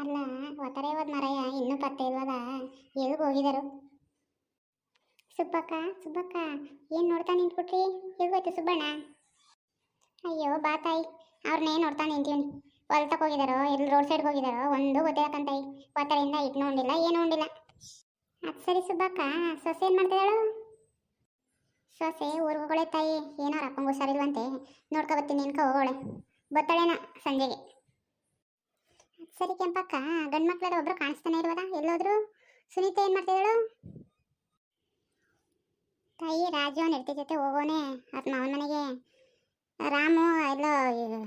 ಅಲ್ಲ ಒತ್ತಾರೆ ಹೋದ ಮರಯ್ಯ ಇನ್ನೂ ಪತ್ತೆ ಇಲ್ವದ ಎಲ್ಲಿಗೆ ಹೋಗಿದರು? ಸುಬ್ಬಕ್ಕ ಸುಬ್ಬಕ್ಕ, ಏನು ನೋಡ್ತಾ ನಿಂತ್ಬಿಟ್ರಿ? ಎಲ್ಗೋಯ್ತು ಸುಬ್ಬಣ್ಣ? ಅಯ್ಯೋ, ಬಾ ತಾಯಿ ಅವ್ರನ್ನೇ ನೋಡ್ತಾ ನಿಂತೀವಿ ಹೊಲ್ತಕ್ಕೆ ಹೋಗಿದಾರೋ, ಎಲ್ಲಿ ರೋಡ್ ಸೈಡ್ಗೆ ಹೋಗಿದಾರೋ? ಒಂದು ಗೊತ್ತಿಲ್ಲಕ್ಕಂತಾಯಿ ಒತ್ತಡೆಯಿಂದ ಇಟ್ಟು ನೋಡಿಲ್ಲ ಏನು ಉಂಡಿಲ್ಲ. ಅದು ಸರಿ ಸುಬ್ಬಕ್ಕ, ಸೊಸೆ ಏನು ಮಾಡ್ತಿದ್ದಾಳು? ಸೊಸೆ ಊರಿಗೆ ತಾಯಿ, ಏನೋ ಅಪ್ಪಂಗೆ ಹುಷಾರಿಲ್ವಂತೆ, ನೋಡ್ಕೊ ಬರ್ತೀನಿ ನಿನ್ಕ ಹೋಗೋಳೆ, ಬತ್ತಾಳೇನ ಸಂಜೆಗೆ. ಸರಿ ಕೆಂಪಕ್ಕ, ಗಂಡು ಮಕ್ಳದ ಒಬ್ರು ಕಾಣಿಸ್ತಾನೆ ಇಲ್ವದ ಎಲ್ಲೋದ್ರು? ಸುನೀತಾ ಏನು ಮಾಡ್ತಿದ್ದಾಳು? ತಾಯಿ ರಾಜು ಅವ್ನ ಹೆಡ್ತಿ ಜೊತೆ ಹೋಗೋನೆ ಆತ ಮಾವನ ಮನೆಗೆ. ರಾಮು ಎಲ್ಲೋ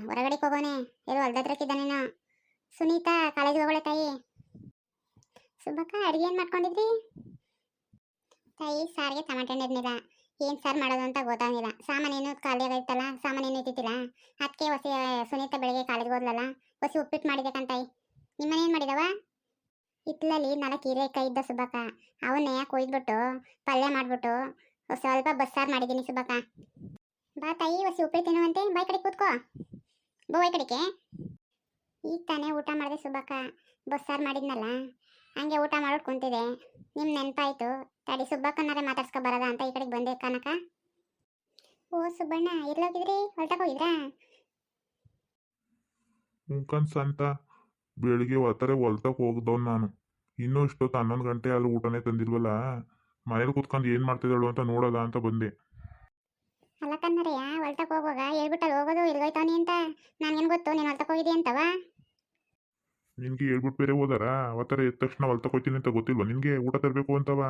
ಹೊರಗಡೆ ಹೋಗೋನೆ ಎಲ್ಲೋ ಹೊಲ್ದತ್ರಕ್ಕಿದ್ದಾನೇನೋ ಸುನೀತಾ ಕಾಲೇಜಿಗೆ ಹೋಗೋಳೆ ತಾಯಿ. ಸುಬ್ಬಕ್ಕ, ಅಡುಗೆ ಏನು ಮಾಡ್ಕೊಂಡಿದ್ರಿ? ತಾಯಿ ಸಾರಿಗೆ ಟಮಾಟೆ ಹಣ್ಣು ಇರ್ಲಿಲ್ಲ ಏನು ಸಾರ್ ಮಾಡೋದು ಅಂತ ಗೊತ್ತಾಗಿಲ್ಲ ಸಾಮಾನೇನು ಖಾಲಿ ಆಗೈತಲ್ಲ ಏನು ಇದ್ದಿದ್ದಿಲ್ಲ ಅದಕ್ಕೆ ಹೊಸ, ಸುನೀತಾ ಬೆಳಿಗ್ಗೆ ಕಾಲೇಜ್ ಹೋದ್ಲಲ್ಲ, ಹೊಸ ಉಪ್ಪಿಟ್ಟು ಮಾಡಿದೆ ನಿಮ್ಮನೆ ಏನು ಮಾಡಿದವ? ಹಿತ್ತಲಲ್ಲಿ ನಾಲ್ಕು ಹೀರೆಕಾಯಿ ಇದ್ದ ಸುಬ್ಬಕ್ಕ. ಅವನ್ನೇ ಕೊಯ್ದ್ಬಿಟ್ಟು ಪಲ್ಯ ಮಾಡಿಬಿಟ್ಟು ಸ್ವಲ್ಪ ಬಸ್ಸಾರು ಮಾಡಿದ್ದೀನಿ ಸುಬ್ಬಕ್ಕ. ಬಾ ತಾಯಿ ಹೊಸಿ ಉಪ್ಪಿಟ್ಟು ತಿನ್ನುವಂತೆ, ಬಾಯ್ ಕಡೆ ಕೂತ್ಕೋ. ಬೋ ಬಾಯ್ ಕಡೆಗೆ. ಈಗ ತಾನೇ ಊಟ ಮಾಡಿದೆ ಸುಬ್ಬಕ್ಕ. ಬಸ್ಸಾರು ಮಾಡಿದ್ನಲ್ಲ, ಹಂಗೆ ಊಟ ಮಾಡೋದು ಕುಂತಿದೆ. ನಿಮ್ಮ ನೆನಪಾಯ್ತು, ತಡಿ ಸುಬ್ಬಕ್ಕನಾರೆ ಮಾತಾಡ್ಸ್ಕೊ ಬರೋದ ಅಂತ ಈ ಕಡೆಗೆ ಬಂದೆ ಕನಕ. ಓ ಸುಬ್ಬಣ್ಣ ಎಲ್ಲೋಗಿದ್ರಿ ಹೊಲ್ಟಕ್ಕೆ ಹೋಗಿದ್ರಾ? ಮುಖಂಡ್ ಸಂತ ಬೆಳಿಗ್ಗೆ ಒತ್ತಾರೆ ಹೊಲ್ತಕ್ಕೆ ಹೋಗ್ದವ್ ನಾನು. ಇನ್ನೂ ಇಷ್ಟೊತ್ತು ಹನ್ನೊಂದು ಗಂಟೆ ಅಲ್ಲಿ ಊಟನೇ ತಂದಿಲ್ವಲ್ಲ? ಮನೇಲಿ ಕೂತ್ಕೊಂಡು ಏನು ಮಾಡ್ತಿದ್ದಾಳು ಅಂತ ನೋಡೋದ ಅಂತ ಬಂದೆ. ಅಲ್ಲ ಕನ್ನರಯ್ಯ ಹೊಲ್ಟಕ್ಕೆ ಹೋಗುವಾಗ ಹೇಳ್ಬಿಟ್ಟಲ್ಲಿ ಹೋಗೋದು ಇಲ್ಗೋಯ್ತವನಿ ಅಂತ ನನಗೇನು ಗೊತ್ತು ನೀನು ಹೊಲ್ಟಕ್ಕೆ ಹೋಗಿದ್ದಿ ಅಂತವ? ನಿನ್ಗೆ ಹೇಳ್ಬಿಟ್ಟು ಬೇರೆ ಹೋದಾರ? ಅವತ್ತರ ಎದ್ದ ತಕ್ಷಣ ಹೊಲ್ತಕ್ಕೆ ಹೋಗ್ತೀನಿ ಅಂತ ಗೊತ್ತಿಲ್ವಾ? ನಿನ್ಗೆ ಊಟ ತರಬೇಕು ಅಂತವ?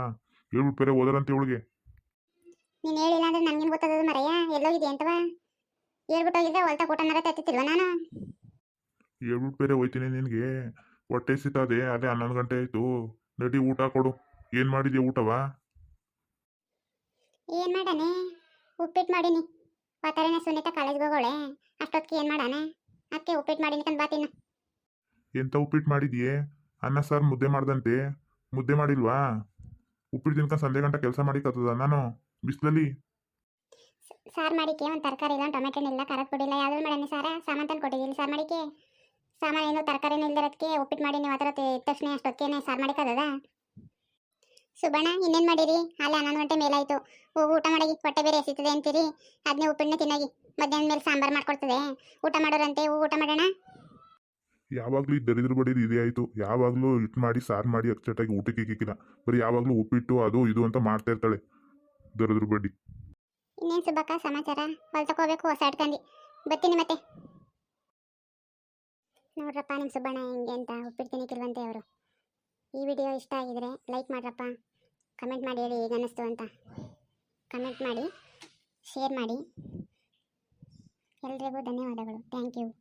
ಹೇಳ್ಬಿಟ್ಟು ಬೇರೆ ಹೋದಾರಂತ ಇವಳಿಗೆ. ನೀನು ಹೇಳಿಲ್ಲ ಅಂದ್ರೆ ನನಗೇನು ಗೊತ್ತದ ಮರಯ್ಯ ಎಲ್ಲೋಗಿದ್ದಿ ಅಂತವ? ಹೇಳ್ಬಿಟ್ಟು ಹೋಗಿದ್ರೆ ಹೊಲ್ಟಕ್ಕೆ ಊಟನಾರ ತತ್ತಿಲ್ವ ನಾನು? ಹೇಳ್ಬಿಟ್ಟು ಬೇರೆ ಹೋಯ್ತೀನಿ ನಿನಗೆ. ಹೊಟ್ಟೆ ಸಿತಾದೆ ಅದೇ ಹನ್ನೊಂದು ಗಂಟೆ ಆಯಿತು. ನಡಿ ಊಟ ಕೊಡು. ಏನು ಮಾಡಿದ್ಯಾ ಊಟವಾ? ಏನು ಮಾಡಾನೆ ಉಪ್ಪಿಟ್ಟು ಮಾಡೀನಿ. ವಾತಾವರಣ ಸುನೀತ ಕಾಲೇಜ್ಗೆ ಹೋಗೋಳೆ. ಅಷ್ಟೊತ್ತಿಗೆ ಏನು ಮಾಡಾನೆ ಅದಕ್ಕೆ ಉಪ್ಪಿಟ್ಟು ಮಾಡೀನಿ ಕಂದು ಬಾತಿನ ಎಂತ ಉಪ್ಪಿಟ್ಟು ಮಾಡಿದ್ಯೆ? ಅನ್ನ ಸರ್ ಮುದ್ದೆ ಮಾಡ್ದಂತೆ. ಮುದ್ದೆ ಮಾಡಿಲ್ವಾ? ಉಪ್ಪಿಟ್ಟು ತಿನ್ಕೊಂಡು ಸಂಜೆ ಗಂಟೆ ಕೆಲಸ ಮಾಡಿಕತ್ತದ ನಾನು. ಬಿಸಿಲಲ್ಲಿ? ಸಾರ್ ಮಾಡಿಕೆ ಒಂದು ತರಕಾರಿ ಇಲ್ಲ ಟೊಮೆಟೊ ಇಲ್ಲ ಖಾರದ ಪುಡಿ ಇಲ್ಲ ಯಾವ್ದು ಮಾಡಾನೆ ಸಾರ? ಸಾಮಾನು ತಂದು ಕೊಟ್ಟಿದ್ದೀನಿ ಸಾರ್ ಮಾಡಿಕೆ. ಸಾಮಾನು ಏನು ತರಕಾರಿನೂ ಇಲ್ದಿರೋದಕ್ಕೆ ಉಪ್ಪಿಟ್ಟು ಮಾಡಿ ನೀವು ಆ ಥರ ತೆ- ತಕ್ಷಣ ಅಷ್ಟೊತ್ತಿಗೆ ಸಾರು ಮಾಡಿಕದ ಸುಬಣ್ಣ ಇನ್ನೇನು ಮಾಡಿರಿ? ಅಲ್ಲ ಹನ್ನೊಂದು ಗಂಟೆ ಮೇಲಾಯಿತು. ಹೋಗಿ ಊಟ ಮಾಡಿ ಹೊಟ್ಟೆ ಬೇರೆ ಎಸಿತದೆ ಅಂತೀರಿ? ಅದನ್ನೇ ಉಪ್ಪಿಟ್ಟನ್ನ ತಿನ್ನಾಗಿ ಮಧ್ಯಾಹ್ನ ಮೇಲೆ ಸಾಂಬಾರು ಮಾಡ್ಕೊಡ್ತದೆ. ಊಟ ಮಾಡೋರಂತೆ. ಹೂ ಊಟ ಮಾಡೋಣ? ಯಾವಾಗಲೂ ಈ ದರಿದ್ರ ಬಡಿ ಇದೇ ಆಯಿತು. ಯಾವಾಗಲೂ ಹಿಟ್ಟು ಮಾಡಿ ಸಾರು ಮಾಡಿ ಅಚ್ಚಟಾಗಿ ಊಟಕ್ಕೆ ಇಕ್ಕಿಲ್ಲ ಬರೀ ಯಾವಾಗಲೂ ಉಪ್ಪಿಟ್ಟು ಅದು ಇದು ಅಂತ ಮಾಡ್ತಾ ಇರ್ತಾಳೆ. ದರಿದ್ರ ಬಡ್ಡಿ. ಇನ್ನೇನು ಸುಬ್ಬಕ್ಕ ಸಮಾಚಾರ? ಹೊಲ್ ತಗೋಬೇಕು ಹೊಸ ಇಟ್ಕಂಡು ಬರ್ತೀನಿ ಮತ್ತೆ. ನೋಡ್ರಪ್ಪ ನಿಮ್ಮ ಸುಬ್ಬಣ್ಣ ಹೆಂಗೆ ಅಂತ ಉಪ್ಪಿಡ್ತೀನಿ ಕಿಲ್ವಂತೆ ಅವರು. ಈ ವಿಡಿಯೋ ಇಷ್ಟ ಆಗಿದ್ರೆ ಲೈಕ್ ಮಾಡ್ರಪ್ಪ, ಕಮೆಂಟ್ ಮಾಡಿ ಹೇಳಿ ಹೇಗೆ ಅನ್ನಿಸ್ತು ಅಂತ. ಕಮೆಂಟ್ ಮಾಡಿ, ಶೇರ್ ಮಾಡಿ. ಎಲ್ರಿಗೂ ಧನ್ಯವಾದಗಳು. Thank you.